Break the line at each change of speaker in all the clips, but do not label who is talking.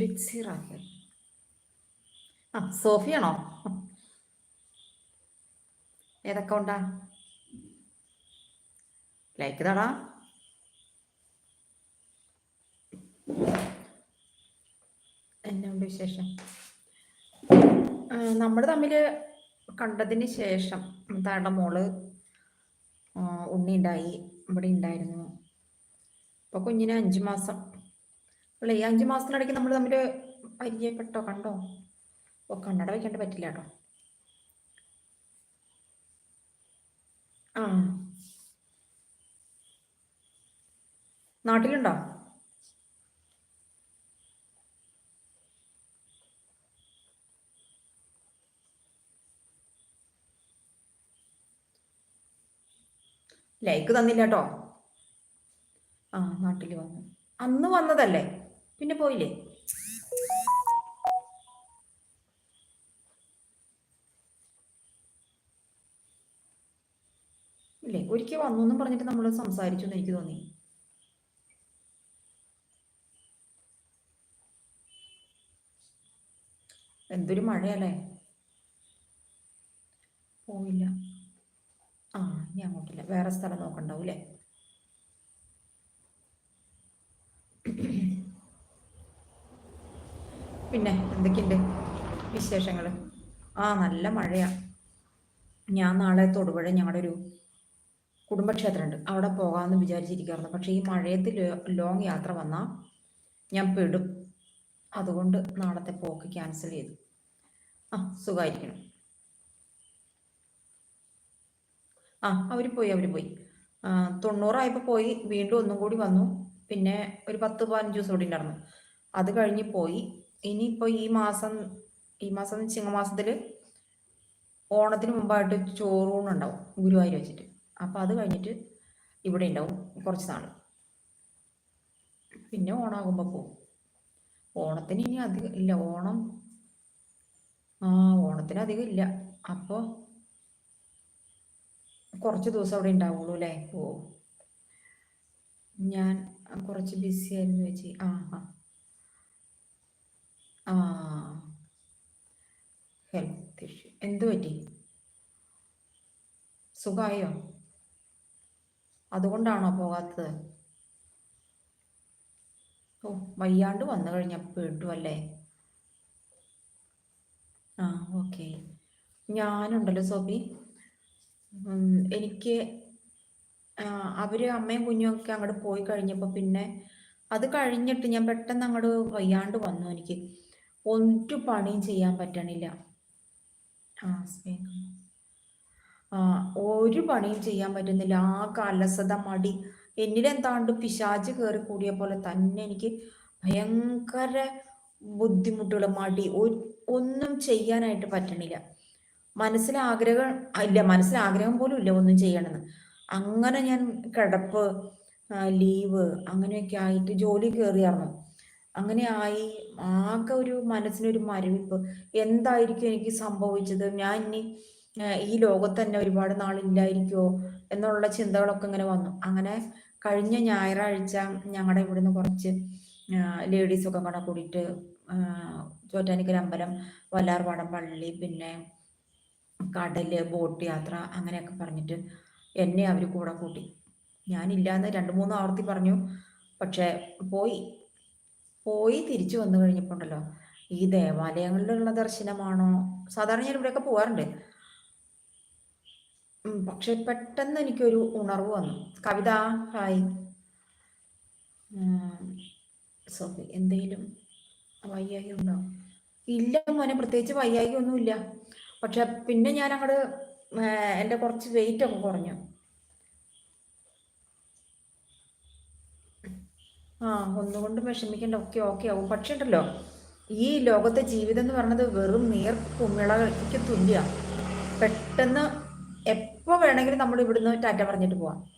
റാഹിർ ആ സോഫിയാണോ? ഏതക്കൗണ്ടാ ലൈക്ക് തടാ. എന്നുണ്ട് വിശേഷം? നമ്മൾ തമ്മിൽ കണ്ടതിന് ശേഷം താഴെ മോൾ ഉണ്ണി ഉണ്ടായി ഇവിടെ ഉണ്ടായിരുന്നു. അപ്പൊ കുഞ്ഞിന് അഞ്ചു മാസം. അല്ല ഈ അഞ്ചു മാസത്തിനിടയ്ക്ക് നമ്മൾ തമ്മിൽ പരിചയപ്പെട്ടോ കണ്ടോ? ഓ കണ്ണട വയ്ക്കേണ്ട പറ്റില്ല കേട്ടോ. ആ. നാട്ടിലുണ്ടോ? ലൈക്ക് തന്നില്ല കേട്ടോ. ആ നാട്ടിൽ വന്നു. അന്ന് വന്നതല്ലേ? പിന്നെ പോയില്ലേ? ഇല്ലേ? ഒരിക്കൽ വന്നു എന്നും പറഞ്ഞിട്ട് നമ്മൾ സംസാരിച്ചു എന്ന് എനിക്ക് തോന്നി. എന്തൊരു മഴയല്ലേ? പോയില്ല. ആ ഞാൻ അങ്ങോട്ടില്ല. വേറെ സ്ഥലം നോക്കണ്ടാവും അല്ലേ പിന്നെ എന്തൊക്കെയുണ്ട് വിശേഷങ്ങൾ? ആ നല്ല മഴയാ. ഞാൻ നാളെ തൊടുപുഴ ഞങ്ങളുടെ ഒരു കുടുംബക്ഷേത്രമുണ്ട് അവിടെ പോകാമെന്ന് വിചാരിച്ചിരിക്കാറുണ്ട് പക്ഷേ ഈ മഴയത്ത് ലോങ് യാത്ര വന്നാൽ ഞാൻ പെടും. അതുകൊണ്ട് നാളത്തെ പോക്ക് ക്യാൻസൽ ചെയ്തു. ആ സുഖമായിരിക്കണം ആ അവർ പോയി അവർ പോയി. തൊണ്ണൂറായപ്പോൾ പോയി. വീണ്ടും ഒന്നും കൂടി വന്നു. പിന്നെ ഒരു പത്ത് പതിനഞ്ച് ദിവസം കൂടി ഉണ്ടായിരുന്നു അത് കഴിഞ്ഞ് പോയി. ഇനിയിപ്പോൾ ഈ മാസം ഈ മാസം ചിങ്ങമാസത്തിൽ ഓണത്തിന് മുമ്പായിട്ട് ചോറൂണുണ്ടാവും ഗുരുവായൂർ വെച്ചിട്ട്. അപ്പോൾ അത് കഴിഞ്ഞിട്ട് ഇവിടെ ഉണ്ടാവും കുറച്ച് നാൾ പിന്നെ ഓണാകുമ്പോൾ പോവും. ഓണത്തിന് ഇനി അധികം ഇല്ല ഓണം ആ ഓണത്തിന് അധികം ഇല്ല. അപ്പോൾ കുറച്ച് ദിവസം അവിടെ ഉണ്ടാവുള്ളൂ അല്ലേ? ഓ. ഞാൻ കുറച്ച് ബിസി ആയിരുന്നു ചേച്ചി. ആ ആ. ആ. ഹെൽത്ത് ഇഷ്യൂ എന്ത് പറ്റി? സുഖമായോ അതുകൊണ്ടാണോ പോകാത്തത്? ഓ വയ്യാണ്ട് വന്നു കഴിഞ്ഞപ്പോൾ ഇട്ടു അല്ലേ? ആ ഓക്കെ. ഞാനുണ്ടല്ലോ സോബി എനിക്ക് അവർ അമ്മയും കുഞ്ഞും ഒക്കെ അങ്ങോട്ട് പോയി കഴിഞ്ഞപ്പോൾ പിന്നെ അത് കഴിഞ്ഞിട്ട് ഞാൻ പെട്ടെന്ന് അങ്ങോട്ട് വയ്യാണ്ട് വന്നു എനിക്ക്. ഒരു പണിയും ചെയ്യാൻ പറ്റണില്ല. ആ ആ ഒരു പണിയും ചെയ്യാൻ പറ്റുന്നില്ല. ആ അലസത മടി. എന്നിലെന്താണ്ട് പിശാച് കയറി കൂടിയ പോലെ തന്നെ എനിക്ക് ഭയങ്കര ബുദ്ധിമുട്ടുകൾ മടി. ഒന്നും ചെയ്യാനായിട്ട് പറ്റണില്ല. മനസ്സിൽ ഇല്ല മനസ്സിൽ ആഗ്രഹം പോലും ഇല്ല ഒന്നും ചെയ്യണമെന്ന് അങ്ങനെ ഞാൻ കിടപ്പ് ലീവ് അങ്ങനെയൊക്കെ ആയിട്ട് ജോലി കയറിയായിരുന്നു അങ്ങനെ ആയി ആകെ ഒരു മനസ്സിനൊരു മരവിപ്പ്. എന്തായിരിക്കും എനിക്ക് സംഭവിച്ചത്? ഞാൻ ഇനി ഈ ലോകത്ത് തന്നെ ഒരുപാട് നാളില്ലായിരിക്കുമോ എന്നുള്ള ചിന്തകളൊക്കെ ഇങ്ങനെ വന്നു. അങ്ങനെ കഴിഞ്ഞ ഞായറാഴ്ച ഞങ്ങളുടെ ഇവിടുന്ന് കുറച്ച് ലേഡീസൊക്കെ കൂടെ കൂടിയിട്ട് ചോറ്റാനിക്കൽ അമ്പലം വല്ലാർവാടം പള്ളി പിന്നെ കടൽ ബോട്ട് യാത്ര അങ്ങനെയൊക്കെ പറഞ്ഞിട്ട് എന്നെ അവർ കൂടെ കൂട്ടി. ഞാനില്ലാന്ന് രണ്ട് മൂന്ന് ആവർത്തി പറഞ്ഞു. പക്ഷെ പോയി. പോയി തിരിച്ചു വന്നു കഴിഞ്ഞപ്പോൾ ഉണ്ടല്ലോ ഈ ദേവാലയങ്ങളിലുള്ള ദർശനമാണോ? സാധാരണ ഞാൻ ഇവിടെയൊക്കെ പോവാറുണ്ട്. പക്ഷെ പെട്ടെന്ന് എനിക്കൊരു ഉണർവ് വന്നു. കവിത ഹായ്. സോറി എന്തെങ്കിലും വയ്യായി ഉണ്ടോ? ഇല്ല മോനെ പ്രത്യേകിച്ച് വയ്യായി ഒന്നുമില്ല പക്ഷെ പിന്നെ ഞാൻ അങ്ങോട്ട് എന്റെ കുറച്ച് വെയിറ്റ് ഒക്കെ കുറഞ്ഞു. ആ ഒന്നുകൊണ്ടും വിഷമിക്കേണ്ട. ഒക്കെ ഓക്കെ ആവും. പക്ഷേ ഉണ്ടല്ലോ ഈ ലോകത്തെ ജീവിതം എന്ന് പറയുന്നത് വെറും നീർ കുമിളയ്ക്ക് തുല്യ. പെട്ടെന്ന് എപ്പോൾ വേണമെങ്കിലും നമ്മൾ ഇവിടുന്ന് ടാറ്റ പറഞ്ഞിട്ട് പോവാം.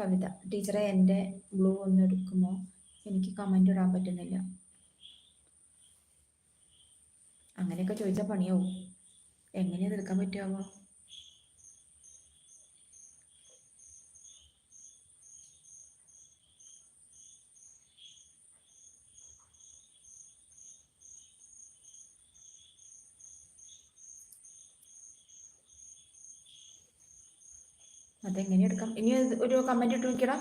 കവിത ടീച്ചറെ എന്റെ ബ്ലൂ ഒന്ന് എടുക്കുമോ? എനിക്ക് കമന്റ് ഇടാൻ പറ്റുന്നില്ല. അങ്ങനെയൊക്കെ ചോദിച്ചാൽ പണിയാവും. എങ്ങനെയത് എടുക്കാൻ പറ്റുമോ അതെങ്ങനെ എടുക്കാം? ഇനി ഒരു കമന്റ് ഇട്ട് നോക്കിയടാ.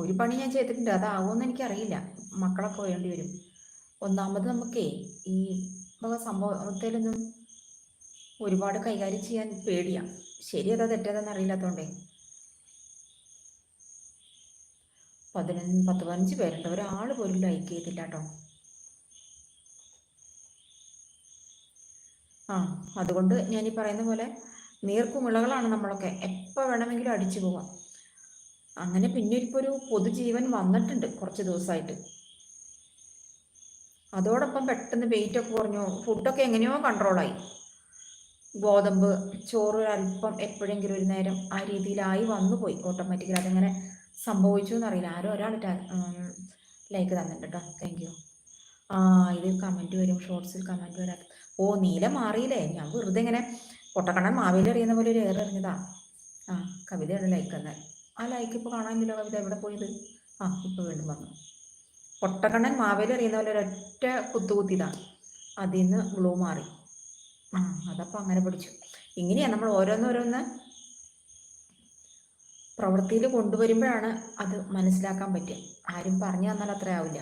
ഒരു പണി ഞാൻ ചെയ്തിട്ടുണ്ട്. അതാവുമെന്ന് എനിക്കറിയില്ല. മക്കളൊക്കെ വേണ്ടി വരും. ഒന്നാമത് നമുക്കേ ഈ സംഭവത്തിലൊന്നും ഒരുപാട് കൈകാര്യം ചെയ്യാൻ പേടിയാണ് ശരി അതാ തെറ്റേതെന്ന് അറിയില്ലാത്തതുകൊണ്ടേ പതിനഞ്ച് പത്ത് പതിനഞ്ച് പേരുണ്ട്. ഒരാൾ പോലും ലൈക്ക് ചെയ്തില്ല കേട്ടോ ആ അതുകൊണ്ട് ഞാൻ ഈ പറയുന്ന പോലെ നീർക്കുമിളകളാണ് നമ്മളൊക്കെ. എപ്പോൾ വേണമെങ്കിലും അടിച്ചു പോവാം. അങ്ങനെ പിന്നെ ഇപ്പോൾ ഒരു പൊതുജീവൻ വന്നിട്ടുണ്ട് കുറച്ച് ദിവസമായിട്ട് അതോടൊപ്പം പെട്ടെന്ന് വെയിറ്റ് ഒക്കെ കുറഞ്ഞു. ഫുഡൊക്കെ എങ്ങനെയോ കൺട്രോളായി ഗോതമ്പ് ചോറ് അല്പം എപ്പോഴെങ്കിലും ഒരു നേരം ആ രീതിയിലായി വന്നു പോയി. ഓട്ടോമാറ്റിക്കലി അതെങ്ങനെ സംഭവിച്ചു എന്നറിയില്ല. ആരോ ഒരാൾ ലൈക്ക് തന്നിട്ടുണ്ട് കേട്ടോ താങ്ക് യു ആ ഇതിൽ കമന്റ് വരും. ഷോർട്സിൽ കമന്റ് വരാത്ത ഓ നീല മാറിയില്ലേ? ഞാൻ വെറുതെ ഇങ്ങനെ പൊട്ടക്കണ്ണൻ മാവേലി അറിയുന്ന പോലെ ഒരു ഏറെ അറിഞ്ഞതാ ആ കവിതയാണ് ലൈക്ക് എന്നാൽ. ആ ലൈക്ക് ഇപ്പോൾ കാണാനില്ലല്ലോ കവിത എവിടെ പോയത്? ആ ഇപ്പോൾ വീണ്ടും വന്നു. പൊട്ടക്കണ്ണൻ മാവേലി അറിയുന്ന പോലെ ഒരൊറ്റ കുത്തുകുത്തിയതാണ് അതിൽ നിന്ന് ഗ്ലൂ മാറി. ആ അതപ്പോൾ അങ്ങനെ പിടിച്ചു ഇങ്ങനെയാണ് നമ്മൾ ഓരോന്നോരോന്ന് പ്രവൃത്തിയിൽ കൊണ്ടുവരുമ്പോഴാണ് അത് മനസ്സിലാക്കാൻ പറ്റുക. ആരും പറഞ്ഞു തന്നാൽ അത്ര ആവില്ല.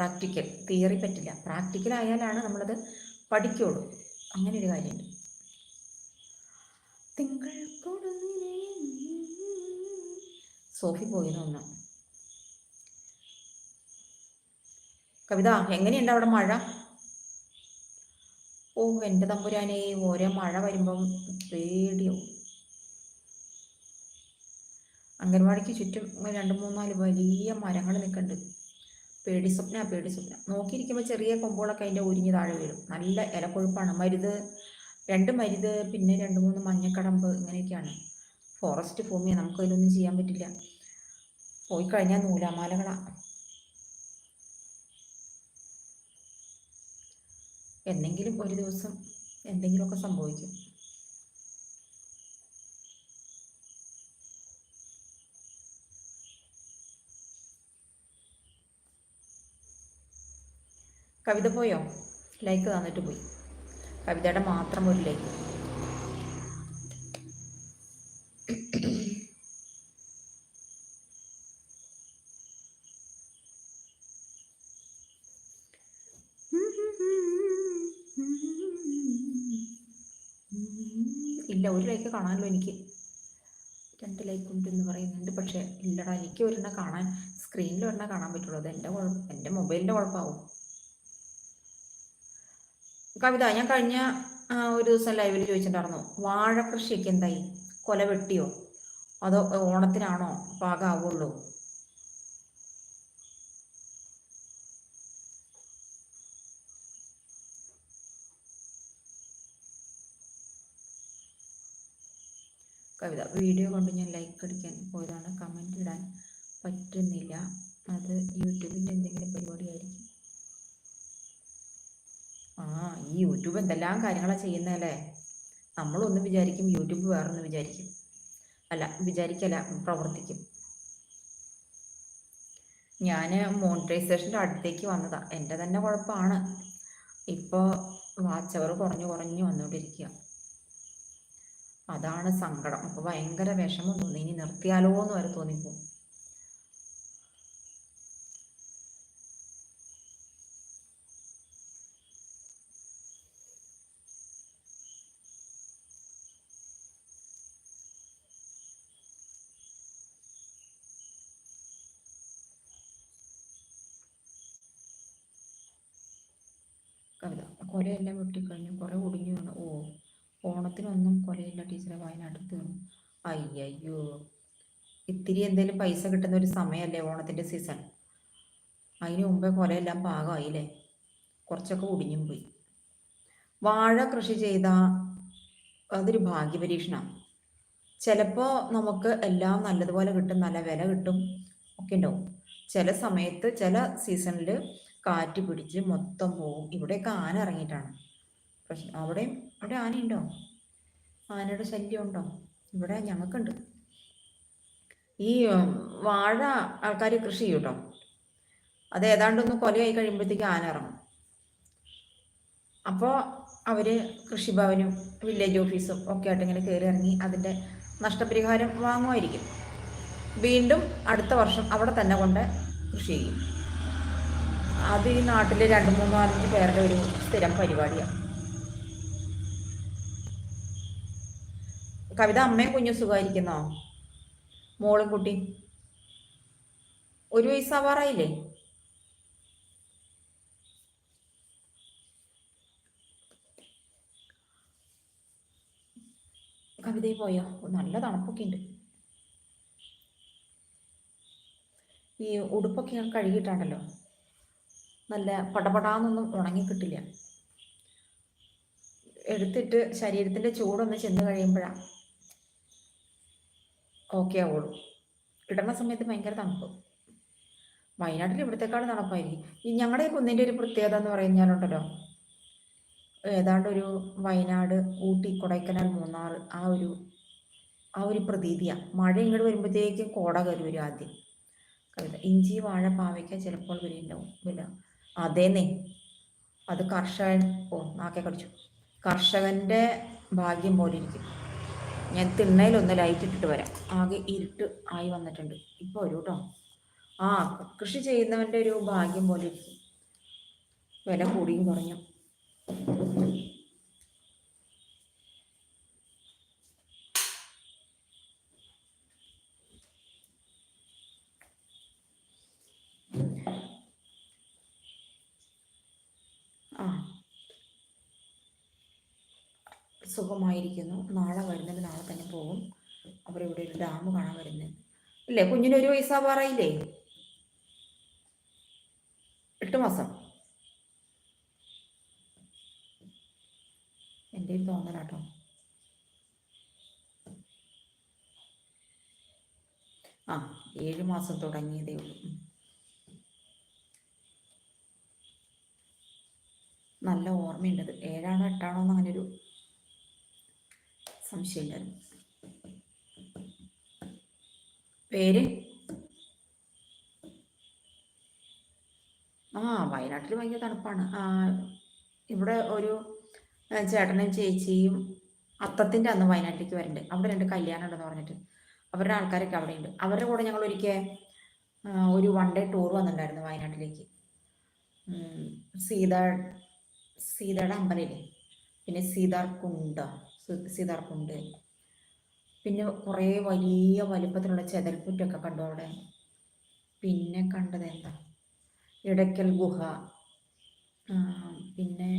പ്രാക്ടിക്കൽ തിയറി പറ്റില്ല. പ്രാക്ടിക്കൽ ആയാലാണ് നമ്മളത് പഠിക്കുള്ളൂ. അങ്ങനെ ഒരു കാര്യമുണ്ട്. തിങ്കൾ സോഫി പോയി ഒന്ന് കവിത എങ്ങനെയുണ്ട് അവിടെ മഴ? ഓ എന്റെ തമ്പുരാനെ ഓരോ മഴ വരുമ്പം പേടിയാവും. അംഗൻവാടിക്ക് ചുറ്റും രണ്ട് മൂന്നാൽ വലിയ മരങ്ങൾ നിൽക്കുന്നുണ്ട്. പേടി സ്വപ്ന പേടി സ്വപ്ന. നോക്കിയിരിക്കുമ്പോൾ ചെറിയ കൊമ്പുകളൊക്കെ അതിന്റെ ഒരിഞ്ഞ് താഴെ വീഴും. നല്ല ഇലക്കൊഴുപ്പാണ്. മരുത് രണ്ട് മരുത് പിന്നെ രണ്ട് മൂന്ന് മഞ്ഞക്കടമ്പ് ഇങ്ങനെയൊക്കെയാണ്. ഫോറസ്റ്റ് ഭൂമിയെ. നമുക്കതിലൊന്നും ചെയ്യാൻ പറ്റില്ല. പോയി കഴിഞ്ഞാൽ നൂലാമാലകളാണ് എന്നെങ്കിലും ഒരു ദിവസം എന്തെങ്കിലുമൊക്കെ സംഭവിക്കും. കവിത പോയോ? ലൈക്ക് തന്നിട്ട് പോയി. കവിതയുടെ മാത്രം ഒരു ലൈക്ക്. ഇല്ല ഒരു ലൈക്ക് കാണാമല്ലോ എനിക്ക്. രണ്ട് ലൈക്ക് ഉണ്ട് എന്ന് പറയുന്നുണ്ട് പക്ഷെ ഇല്ലടാ എനിക്ക് ഒരെണ്ണം കാണാൻ സ്ക്രീനിൽ ഒരെണ്ണം കാണാൻ പറ്റുള്ളൂ. അത് എന്റെ എന്റെ മൊബൈലിന്റെ കുഴപ്പമാവും. കവിത ഞാൻ കഴിഞ്ഞ ഒരു ദിവസം ലൈവിൽ ചോദിച്ചിട്ടുണ്ടായിരുന്നു വാഴ കൃഷിയൊക്കെ എന്തായി? കൊല വെട്ടിയോ? അതോ ഓണത്തിനാണോ? പാകാവുള്ളൂ കവിത വീഡിയോ കൊണ്ട് ഞാൻ ലൈക്ക് അടിക്കാൻ പോയതാണ്. കമന്റ് ഇടാൻ പറ്റുന്നില്ല. അത് യൂട്യൂബിന്റെ എന്തെങ്കിലും പരിപാടിയായിരിക്കും. ആ ഈ യൂട്യൂബ് എന്തെല്ലാം കാര്യങ്ങളാണ് ചെയ്യുന്നതല്ലേ? നമ്മളൊന്നും വിചാരിക്കും യൂട്യൂബ് വേറൊന്നും വിചാരിക്കും. അല്ല വിചാരിക്കല്ല പ്രവർത്തിക്കും. ഞാൻ മോണിറ്റൈസേഷന്റെ അടുത്തേക്ക് വന്നതാണ് എന്റെ തന്നെ കുഴപ്പമാണ്. ഇപ്പോൾ വാച്ച് അവർ കുറഞ്ഞു കുറഞ്ഞു വന്നുകൊണ്ടിരിക്കുക. അതാണ് സങ്കടം. അപ്പോൾ ഭയങ്കര വിഷമം തോന്നി. ഇനി നിർത്തിയാലോ എന്ന് വരെ തോന്നിപ്പോ കവിത കൊലയെല്ലാം വെട്ടിക്കഴിഞ്ഞു കുറെ ഒടിഞ്ഞു വീണു ഓ ഓണത്തിനൊന്നും കൊലയില്ല ടീച്ചറെ. വയനാട്ടിൽ തീർന്നു. അയ്യോ ഇത്തിരി എന്തെങ്കിലും പൈസ കിട്ടുന്ന ഒരു സമയമല്ലേ ഓണത്തിന്റെ സീസൺ. അതിന് മുമ്പേ കൊലയെല്ലാം പാകമായില്ലേ? കുറച്ചൊക്കെ ഒടിഞ്ഞും പോയി. വാഴ കൃഷി ചെയ്ത അതൊരു ഭാഗ്യപരീക്ഷണമാണ് ചിലപ്പോൾ നമുക്ക് എല്ലാം നല്ലതുപോലെ കിട്ടും നല്ല വില കിട്ടും ഒക്കെ ഉണ്ടാവും. ചില സമയത്ത് ചില സീസണിൽ കാറ്റ് പിടിച്ച് മൊത്തം പോവും. ഇവിടെയൊക്കെ ആന ഇറങ്ങിയിട്ടാണ്. പ്രശ്നം അവിടെയും അവിടെ ആനയുണ്ടോ? ആനയുടെ ശല്യം ഉണ്ടോ? ഇവിടെ ഞങ്ങൾക്കുണ്ട് ഈ വാഴ ആൾക്കാർ കൃഷി ചെയ്യും കേട്ടോ അത് ഏതാണ്ടൊന്ന് കൊലയായി കഴിയുമ്പോഴത്തേക്ക് ആന ഇറങ്ങും. അപ്പോൾ അവർ കൃഷിഭവനും വില്ലേജ് ഓഫീസും ഒക്കെ ആയിട്ട് ഇങ്ങനെ കയറി ഇറങ്ങി അതിന്റെ നഷ്ടപരിഹാരം വാങ്ങുമായിരിക്കും. വീണ്ടും അടുത്ത വർഷം അവിടെ തന്നെ കൊണ്ട് കൃഷി ചെയ്യും. അത് ഈ നാട്ടിൽ രണ്ട് മൂന്ന് നാലഞ്ച് പേരുടെ ഒരു സ്ഥിരം പരിപാടിയാണ് കവിത അമ്മയും കുഞ്ഞും സുഖമായിരിക്കുന്നോ? മോളും കുട്ടി? ഒരു വയസ്സാവാറായില്ലേ കവിതയിൽ പോയോ? നല്ല തണുപ്പൊക്കെ ഉണ്ട്. ഈ ഉടുപ്പൊക്കെ കഴുകിയിട്ടാണല്ലോ. നല്ല പടപടാന്നൊന്നും ഉണങ്ങി കിട്ടില്ല. എടുത്തിട്ട് ശരീരത്തിന്റെ ചൂടൊന്ന് ചെന്ന് കഴിയുമ്പോഴാണ് ഓക്കെ ആവുള്ളൂ. ഇടണ സമയത്ത് ഭയങ്കര തണുപ്പ്. വയനാട്ടിൽ ഇവിടത്തെക്കാൾ തണുപ്പായിരിക്കും. ഈ ഞങ്ങളുടെ കുന്നിന്റെ ഒരു പ്രത്യേകത എന്ന് പറഞ്ഞാലുണ്ടല്ലോ ഏതാണ്ട് ഒരു വയനാട് ഊട്ടി കൊടൈക്കനാൽ മൂന്നാർ ആ ഒരു ആ ഒരു പ്രതീതിയാണ് മഴ ഇങ്ങോട്ട് വരുമ്പോഴത്തേക്കും കോട കയറി വരും ആദ്യം. കവിത ഇഞ്ചി വാഴ പാവയ്ക്ക ചിലപ്പോൾ വിലയുണ്ടാവും വില അതേന്നേ. അത് കർഷകൻ ഓ നാക്കെ കടിച്ചു. കർഷകന്റെ ഭാഗ്യം പോലെ ഇരിക്കും ഞാൻ തിണ്ണയിലൊന്ന് ലൈറ്റ് ഇട്ടിട്ട് വരാം. ആകെ ഇരുട്ട് ആയി വന്നിട്ടുണ്ട്. ഇപ്പോൾ വരൂ കേട്ടോ ആ കൃഷി ചെയ്യുന്നവന്റെ ഒരു ഭാഗ്യം പോലെ ഇരിക്കും വില കൂടിയും കുറഞ്ഞു ആ സുഖമായിരിക്കുന്നു. നാളെ വരുന്നുണ്ട് നാളെ തന്നെ പോകും അവരിവിടെ ഒരു ഡാം കാണാൻ വരുന്നത്. ഇല്ലേ? കുഞ്ഞിന് ഒരു വയസ്സാവാറായില്ലേ എട്ട് മാസം. എന്റെ തോന്നലാട്ടോ ആ ഏഴ് മാസം തുടങ്ങിയതേ ഉള്ളൂ. നല്ല ഓർമ്മയുണ്ടത് ഏഴാണോ എട്ടാണോ എന്ന് അങ്ങനെ ഒരു സംശയമില്ലായിരുന്നു പേര്? ആ വയനാട്ടിൽ ഭയങ്കര തണുപ്പാണ്. ഇവിടെ ഒരു ചേട്ടനും ചേച്ചിയും അത്തത്തിന്റെ അന്ന് വയനാട്ടിലേക്ക് വരുന്നുണ്ട് അവിടെ രണ്ട് കല്യാണം ഉണ്ടെന്ന് പറഞ്ഞിട്ട്. അവരുടെ ആൾക്കാരൊക്കെ അവിടെ ഉണ്ട് അവരുടെ കൂടെ ഞങ്ങൾ ഒരിക്കൽ ഒരു വൺ ഡേ ടൂർ വന്നിട്ടുണ്ടായിരുന്നു വയനാട്ടിലേക്ക്. സീത സീതയുടെ അമ്പലയില്ലേ പിന്നെ സീതാർകുണ്ട. സി- സീതാർകുണ്ട് പിന്നെ കുറേ വലിയ വലിപ്പത്തിലുള്ള ചെതൽപ്പുറ്റൊക്കെ കണ്ടു അവിടെ. പിന്നെ കണ്ടത് എന്താ? ഇടയ്ക്കൽ ഗുഹ. പിന്നെ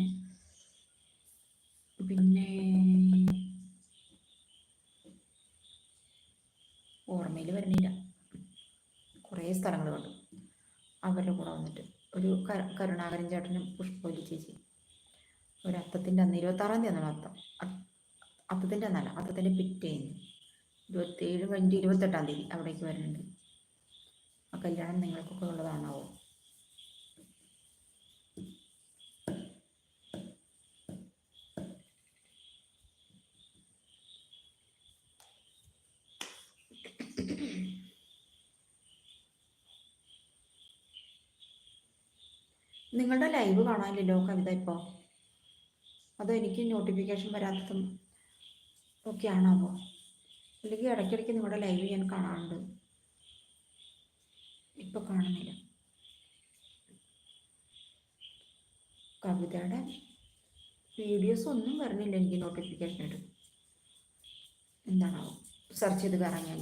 പിന്നെ ഓർമ്മയിൽ വരുന്നില്ല. കുറേ സ്ഥലങ്ങൾ കണ്ടു. അവരുടെ കൂടെ വന്നിട്ട്. ഒരു കരുണാകരൻ ചേട്ടനും പുഷ്പോലി ചേച്ചി ഒരു അത്തത്തിന്റെ അന്ന് ഇരുപത്താറാം തീയതി അന്നാണ് അത്തം അത്തത്തിന്റെ അന്നല്ല അത്തത്തിന്റെ പിറ്റേന്ന്. ഇരുപത്തേഴ് പതിനഞ്ച് ഇരുപത്തെട്ടാം തീയതി അവിടേക്ക് വരുന്നുണ്ട്. ആ കല്യാണം നിങ്ങൾക്കൊക്കെ ഉള്ളതാണാവോ? നിങ്ങളുടെ ലൈവ് കാണാനില്ലല്ലോ കവിത ഇപ്പോൾ അതോ എനിക്ക് നോട്ടിഫിക്കേഷൻ വരാത്തതും ഒക്കെ ആണാവോ അല്ലെങ്കിൽ ഇടയ്ക്കിടയ്ക്ക് നിങ്ങളുടെ ലൈവ് ഞാൻ കാണാറുണ്ട്. ഇപ്പോൾ കാണുന്നില്ല. കവിതയുടെ വീഡിയോസ് ഒന്നും വരുന്നില്ല എനിക്ക് നോട്ടിഫിക്കേഷൻ എന്താണാവോ? സെർച്ച് ചെയ്ത് കയറാൻ ഞാൻ